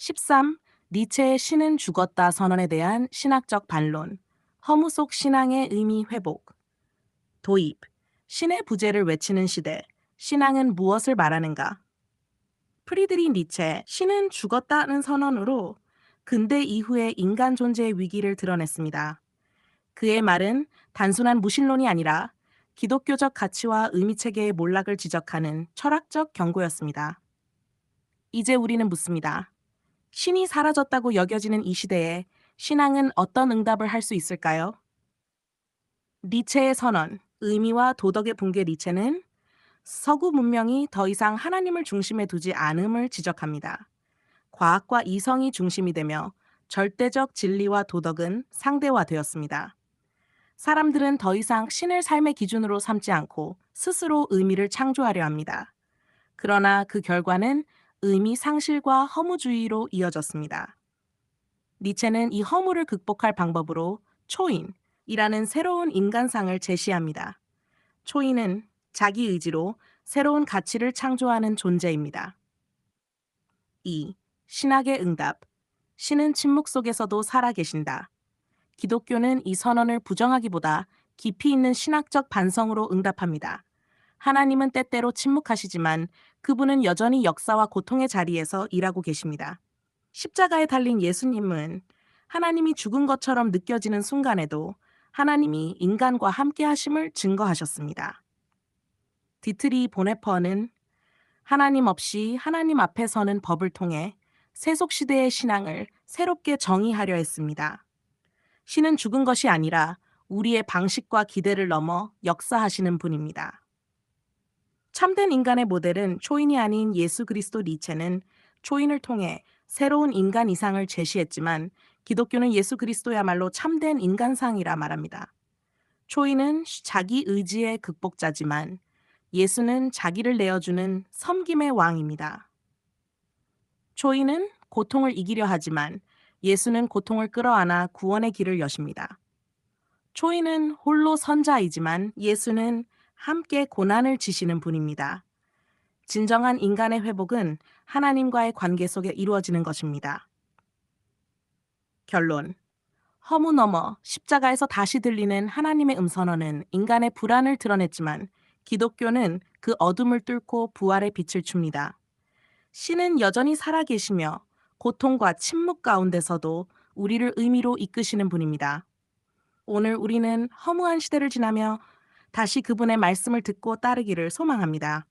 13. 니체의 신은 죽었다 선언에 대한 신학적 반론. 허무 속 신앙의 의미 회복. 도입. 신의 부재를 외치는 시대. 신앙은 무엇을 말하는가? 프리드리 니체, 신은 죽었다는 선언으로 근대 이후의 인간 존재의 위기를 드러냈습니다. 그의 말은 단순한 무신론이 아니라 기독교적 가치와 의미 체계의 몰락을 지적하는 철학적 경고였습니다. 이제 우리는 묻습니다. 신이 사라졌다고 여겨지는 이 시대에 신앙은 어떤 응답을 할 수 있을까요? 니체의 선언, 의미와 도덕의 붕괴 니체는 서구 문명이 더 이상 하나님을 중심에 두지 않음을 지적합니다. 과학과 이성이 중심이 되며 절대적 진리와 도덕은 상대화되었습니다. 사람들은 더 이상 신을 삶의 기준으로 삼지 않고 스스로 의미를 창조하려 합니다. 그러나 그 결과는 의미 상실과 허무주의로 이어졌습니다. 니체는 이 허무를 극복할 방법으로 초인이라는 새로운 인간상을 제시합니다. 초인은 자기 의지로 새로운 가치를 창조하는 존재입니다. 2. 신학의 응답. 신은 침묵 속에서도 살아계신다. 기독교는 이 선언을 부정하기보다 깊이 있는 신학적 반성으로 응답합니다. 하나님은 때때로 침묵하시지만 그분은 여전히 역사와 고통의 자리에서 일하고 계십니다. 십자가에 달린 예수님은 하나님이 죽은 것처럼 느껴지는 순간에도 하나님이 인간과 함께 하심을 증거하셨습니다. 디트리 보네퍼는 하나님 없이 하나님 앞에 서는 법을 통해 세속시대의 신앙을 새롭게 정의하려 했습니다. 신은 죽은 것이 아니라 우리의 방식과 기대를 넘어 역사하시는 분입니다. 참된 인간의 모델은 초인이 아닌 예수 그리스도 니체는 초인을 통해 새로운 인간 이상을 제시했지만 기독교는 예수 그리스도야말로 참된 인간상이라 말합니다. 초인은 자기 의지의 극복자지만 예수는 자기를 내어주는 섬김의 왕입니다. 초인은 고통을 이기려 하지만 예수는 고통을 끌어안아 구원의 길을 여십니다. 초인은 홀로 선자이지만 예수는 함께 고난을 지시는 분입니다. 진정한 인간의 회복은 하나님과의 관계 속에 이루어지는 것입니다. 결론. 허무 넘어 십자가에서 다시 들리는 하나님의 음선언은 인간의 불안을 드러냈지만 기독교는 그 어둠을 뚫고 부활의 빛을 줍니다. 신은 여전히 살아계시며 고통과 침묵 가운데서도 우리를 의미로 이끄시는 분입니다. 오늘 우리는 허무한 시대를 지나며 다시 그분의 말씀을 듣고 따르기를 소망합니다.